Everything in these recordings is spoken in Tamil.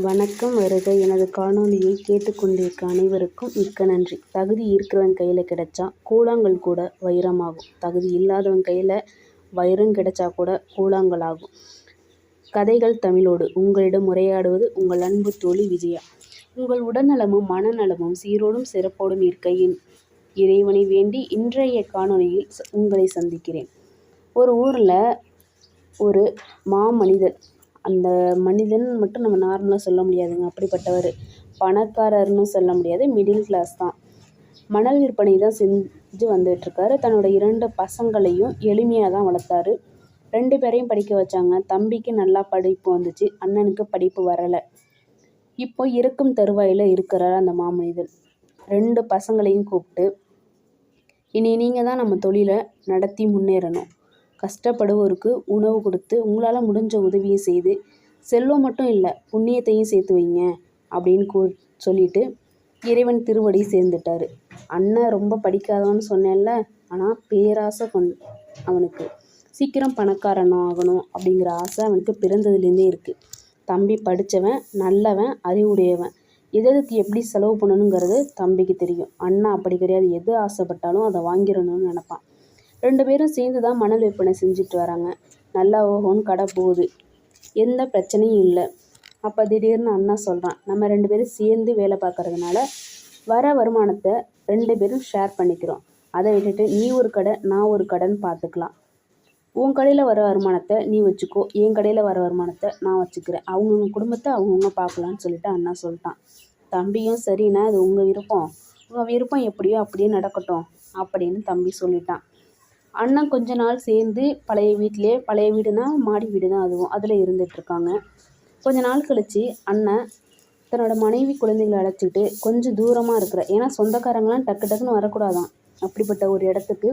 வணக்கம் வருக. எனது காணொளியை கேட்டுக்கொண்டிருக்க அனைவருக்கும் மிக்க நன்றி. தகுதி இருக்கிறவன் கையில் கிடைச்சா கூழாங்கல் கூட வைரமாகும். தகுதி இல்லாதவன் கையில் வைரம் கிடைச்சா கூட கூழாங்கல் ஆகும் கதைகள் தமிழோடு. உங்களிடம் உரையாடுவது உங்கள் அன்பு தோழி விஜயா. உங்கள் உடல்நலமும் மனநலமும் சீரோடும் சிறப்போடும் இருக்க இறைவனை வேண்டி இன்றைய காணொளியில் உங்களை சந்திக்கிறேன். ஒரு ஊரில் ஒரு மாமனிதர் அந்த மனிதன் மட்டும் நம்ம நார்மலாக சொல்ல முடியாதுங்க. அப்படிப்பட்டவர். பணக்காரர்னு சொல்ல முடியாது. மிடில் கிளாஸ் தான். மணல் விற்பனை தான் செஞ்சு வந்துட்டுருக்காரு. தன்னோட இரண்டு பசங்களையும் எளிமையாக தான் வளர்த்தாரு. ரெண்டு பேரையும் படிக்க வச்சாங்க. தம்பிக்கு நல்லா படிப்பு வந்துச்சு. அண்ணனுக்கு படிப்பு வரலை. இப்போ இருக்கும் தருவாயில் இருக்கிறார் அந்த மாமனிதன். ரெண்டு பசங்களையும் கூப்பிட்டு இனி நீங்கள் தான் நம்ம தொழிலை நடத்தி முன்னேறணும். கஷ்டப்படுவோருக்கு உணவு கொடுத்து உங்களால் முடிஞ்ச உதவியை செய்து செல்வம் மட்டும் இல்லை புண்ணியத்தையும் சேர்த்து வைங்க அப்படின்னு கூ சொல்லிட்டு இறைவன் திருவடி சேர்ந்துட்டார். அண்ணன் ரொம்ப படிக்காதவன்னு சொன்னேன்ல ஆனால் பேராசை கொண் அவனுக்கு. சீக்கிரம் பணக்காரனும் ஆகணும் அப்படிங்கிற ஆசை அவனுக்கு பிறந்ததுலேருந்தே இருக்குது தம்பி படித்தவன் நல்லவன் அறிவுடையவன். எதுக்கு எப்படி செலவு பண்ணணுங்கிறது தம்பிக்கு தெரியும். அண்ணா அப்படி கிடையாது. எது ஆசைப்பட்டாலும் அதை வாங்கிடணும்னு நினப்பான். ரெண்டு பேரும் சேர்ந்து தான் மணல் விற்பனை செஞ்சுட்டு வராங்க. நல்லா ஓஹோன்னு கடை போகுது. எந்த பிரச்சனையும் இல்லை. அப்போ திடீர்னு அண்ணா சொல்கிறான் நம்ம ரெண்டு பேரும் சேர்ந்து வேலை பார்க்கறதுனால வர வருமானத்தை ரெண்டு பேரும் ஷேர் பண்ணிக்கிறோம். அதை விட்டுட்டு நீ ஒரு கடை நான் ஒரு கடைன்னு பார்த்துக்கலாம் உன் கடையில் வர வருமானத்தை நீ வச்சுக்கோ என் கடையில் வர வருமானத்தை நான் வச்சுக்கிறேன். அவங்கவுங்க குடும்பத்தை அவங்கவுங்க பார்க்கலான்னு சொல்லிட்டு அண்ணா சொல்லிட்டான். தம்பியும் சரிண்ணா அது உங்கள் விருப்பம். உங்கள் விருப்பம் எப்படியோ அப்படியே நடக்கட்டும் அப்படின்னு தம்பி சொல்லிட்டான். அண்ணன் கொஞ்ச நாள் சேர்ந்து பழைய வீட்டிலே பழைய வீடுனா மாடி வீடு தான் அதுவும். அதில் இருந்துகிட்ருக்காங்க கொஞ்ச நாள் கழித்து அண்ணன் தன்னோட மனைவி குழந்தைகளை அழைச்சிக்கிட்டு கொஞ்சம் தூரமாக இருக்கிற ஏன்னா சொந்தக்காரங்களாம் டக்கு டக்குன்னு வரக்கூடாதான். அப்படிப்பட்ட ஒரு இடத்துக்கு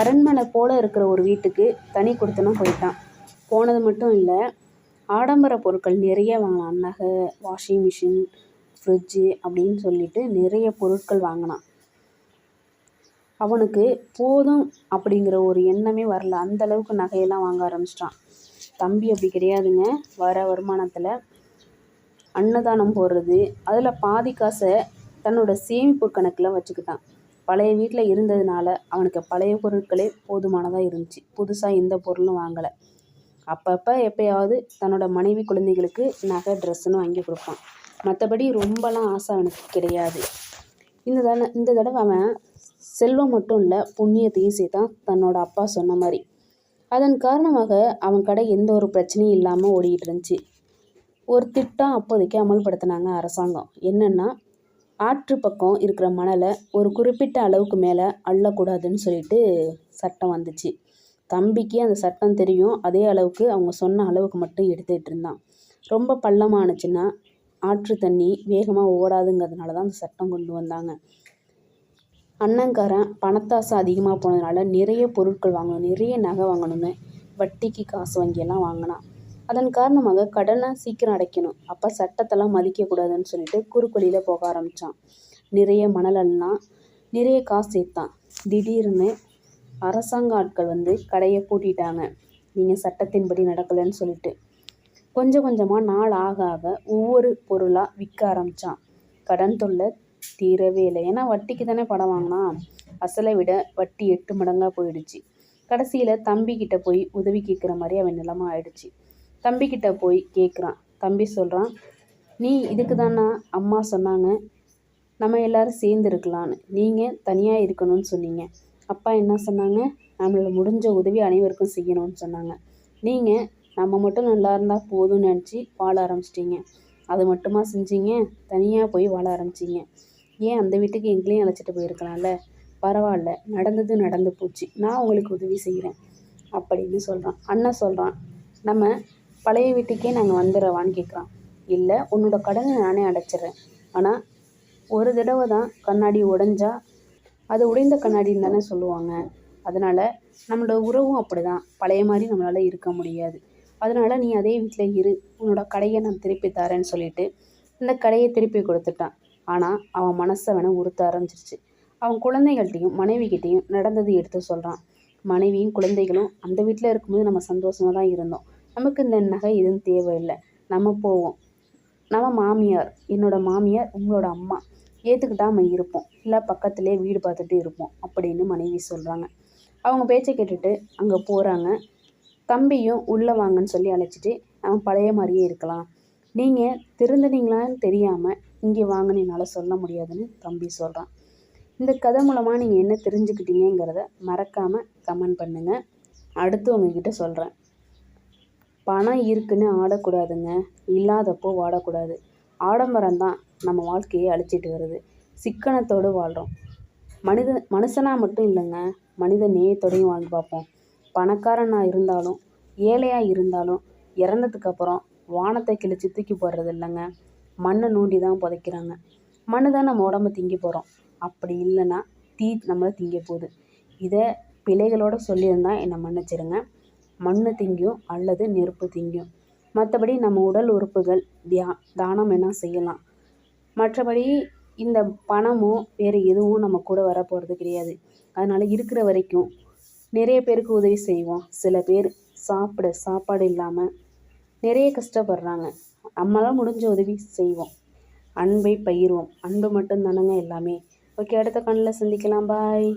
அரண்மனை போல் இருக்கிற ஒரு வீட்டுக்கு தனி கொடுத்தனா போயிட்டான். போனது மட்டும் இல்லை ஆடம்பர பொருட்கள் நிறைய வாங்கினான். நகை வாஷிங் மிஷின் ஃப்ரிட்ஜு அப்படின்னு சொல்லிட்டு நிறைய பொருட்கள் வாங்கினான். அவனுக்கு போதும் அப்படிங்கிற ஒரு எண்ணமே வரல. அந்தளவுக்கு நகையெல்லாம் வாங்க ஆரம்பிச்சிட்டான். தம்பி அப்படி கிடையாதுங்க. வர வருமானத்தில் அன்னதானம் போடுறது அதில் பாதி காசை தன்னோட சேமிப்பு கணக்கில் வச்சுக்கிட்டான். பழைய வீட்டில் இருந்ததுனால அவனுக்கு பழைய பொருட்களே போதுமானதாக இருந்துச்சு. புதுசாக எந்த பொருளும் வாங்கலை. அப்பப்போ எப்போயாவது தன்னோட மனைவி குழந்தைகளுக்கு நகை ட்ரெஸ்ஸுன்னு வாங்கி கொடுப்பான். மற்றபடி ரொம்பலாம் ஆசை அவனுக்கு கிடையாது. இந்த தடவை இந்த தடவை அவன் செல்வம் மட்டும் இல்லை புண்ணியத்தையும் சேர்த்தான் தன்னோட அப்பா சொன்ன மாதிரி. அதன் காரணமாக அவன் கடை எந்த ஒரு பிரச்சனையும் இல்லாமல் ஓடிக்கிட்டு இருந்துச்சு. ஒரு திட்டம் அப்போதைக்கு அமல்படுத்தினாங்க அரசாங்கம். என்னென்னா ஆற்று பக்கம் இருக்கிற மணலை ஒரு குறிப்பிட்ட அளவுக்கு மேலே அள்ளக்கூடாதுன்னு சொல்லிட்டு சட்டம் வந்துச்சு. தம்பிக்கு அந்த சட்டம் தெரியும். அதே அளவுக்கு அவங்க சொன்ன அளவுக்கு மட்டும் எடுத்துகிட்டு இருந்தான். ரொம்ப பள்ளமானுச்சுன்னா ஆற்று தண்ணி வேகமாக ஓடாதுங்கிறதுனால தான் அந்த சட்டம் கொண்டு வந்தாங்க. அண்ணங்காரன் பணத்தாசை அதிகமாக போனதுனால நிறைய பொருட்கள் வாங்கணும் நிறைய நகை வாங்கணும்னு வட்டிக்கு காசு வாங்கியெல்லாம் வாங்கினான். அதன் காரணமாக கடனை சீக்கிரம் அடைக்கணும். அப்போ சட்டத்தெல்லாம் மதிக்கக்கூடாதுன்னு சொல்லிட்டு குறுக்கொழியில் போக ஆரம்பித்தான் நிறைய மணலெல்லாம் நிறைய காசு சேர்த்தான். திடீர்னு அரசாங்க ஆட்கள் வந்து கடையை பூட்டிட்டாங்க. நீங்கள் சட்டத்தின்படி நடக்கலைன்னு சொல்லிட்டு. கொஞ்சம் கொஞ்சமாக நாள் ஆக ஆக ஒவ்வொரு பொருளாக விற்க ஆரம்பித்தான் கடன் தொல்லை தீரவே இல்லை. ஏன்னா வட்டிக்கு தானே படம் வாங்கினா அசலை விட வட்டி எட்டு மடங்காக போயிடுச்சு. கடைசியில் தம்பிக்கிட்ட போய் உதவி கேட்குற மாதிரி அவன் நிலமா ஆயிடுச்சு. தம்பிக்கிட்ட போய் கேட்குறான் தம்பி சொல்கிறான் நீ இதுக்கு தானா? அம்மா சொன்னாங்க நம்ம எல்லோரும் சேர்ந்து இருக்கலான்னு நீங்கள் தனியாக இருக்கணும்னு சொன்னீங்க. அப்பா என்ன சொன்னாங்க நம்மளோட முடிஞ்ச உதவி அனைவருக்கும் செய்யணும்னு சொன்னாங்க. நீங்கள் நம்ம மட்டும் நல்லா இருந்தால் போதும்னு நினச்சி வாழ ஆரம்பிச்சிட்டிங்க. அது மட்டுமா செஞ்சீங்க? தனியாக போய் வாழ ஆரம்பிச்சிங்க. ஏன் அந்த வீட்டுக்கு எங்களையும் அழைச்சிட்டு போயிருக்கலாம்ல? பரவாயில்ல. நடந்தது நடந்து போச்சு. நான் உங்களுக்கு உதவி செய்கிறேன் அப்படின்னு சொல்கிறான் அண்ணன் சொல்கிறான் நம்ம பழைய வீட்டுக்கே நாங்கள் வந்துடுறவான்னு கேட்குறான் இல்லை உன்னோட கடனை நானே அடைச்சிட்றேன் ஆனால் ஒரு தடவை தான் கண்ணாடி உடைஞ்சா அது உடைந்த கண்ணாடின்னு தானே சொல்லுவாங்க. அதனால் நம்மளோட உறவும் அப்படி தான் பழைய மாதிரி நம்மளால் இருக்க முடியாது. அதனால் நீ அதே வீட்டில் இரு. உன்னோட கடையை நான் திருப்பி தரேன்னு சொல்லிட்டு இந்த கடையை திருப்பி கொடுத்துட்டான். ஆனால் அவன் மனசை வேணும் உறுத்த ஆரம்பிச்சிருச்சு. அவன் குழந்தைகள்கிட்டையும் மனைவிக்கிட்டேயும் நடந்தது எடுத்து சொல்கிறான் மனைவியும் குழந்தைகளும் அந்த வீட்டில் இருக்கும்போது நம்ம சந்தோஷமாக தான் இருந்தோம். நமக்கு இந்த நகை எதுவும் தேவையில்லை. நம்ம போவோம். நம்ம மாமியார் என்னோட மாமியார் உங்களோட அம்மா. ஏற்றுக்கிட்டா நம்ம இருப்போம். இல்லை பக்கத்துலேயே வீடு பார்த்துட்டு இருப்போம் அப்படின்னு மனைவி சொல்கிறாங்க அவங்க பேச்சை கேட்டுட்டு அங்கே போகிறாங்க தம்பியும் உள்ளே வாங்கன்னு சொல்லி அழைச்சிட்டு நம்ம பழைய மாதிரியே இருக்கலாம். நீங்கள் திருந்துனீங்களான்னு தெரியாமல் இங்கே வாங்கன்னு என்னால் சொல்ல முடியாதுன்னு தம்பி சொல்கிறான் இந்த கதை மூலமாக நீங்கள் என்ன தெரிஞ்சுக்கிட்டீங்கிறத மறக்காமல் கமெண்ட் பண்ணுங்கள் அடுத்து உங்ககிட்ட சொல்கிறேன் பணம் இருக்குன்னு ஆடக்கூடாதுங்க. இல்லாதப்போ வாடக்கூடாது. ஆடம்பரம் தான் நம்ம வாழ்க்கையை அழிச்சிட்டு வருது. சிக்கனத்தோடு வாழ்கிறோம் மனித மனுஷனாக மட்டும் இல்லைங்க. மனித நேயத்தோடையும் வாழ்ந்து பார்ப்போம். பணக்காரனாக இருந்தாலும் ஏழையாக இருந்தாலும் இறந்ததுக்கப்புறம் வானத்தை கிழிச்சு தூக்கி போடுறது இல்லைங்க. மண்ணை நோண்டி தான் புதைக்கிறாங்க. மண்ணு தான் நம்ம உடம்ப திங்கி போகிறோம் அப்படி இல்லைன்னா தீ நம்மளை திங்க போகுது. இதை பிழைகளோட சொல்லியிருந்தா என்னை மன்னிச்சிடுங்க மண் திங்கும் அல்லது நெருப்பு திங்கும் மற்றபடி நம்ம உடல் உறுப்புகள் தியா தானம் வேணால் செய்யலாம். மற்றபடி இந்த பணமோ வேறு எதுவும் நம்ம கூட வரப்போகிறது கிடையாது. அதனால் இருக்கிற வரைக்கும் நிறைய பேருக்கு உதவி செய்வோம். சில பேர் சாப்பிட சாப்பாடு இல்லாமல் நிறைய கஷ்டப்படுறாங்க. நம்மளால் முடிஞ்ச உதவி செய்வோம். அன்பை பகிர்வோம். அன்பு மட்டும் தானங்க எல்லாமே. ஓகே அடுத்த கண்ணில் சந்திக்கலாம். பாய்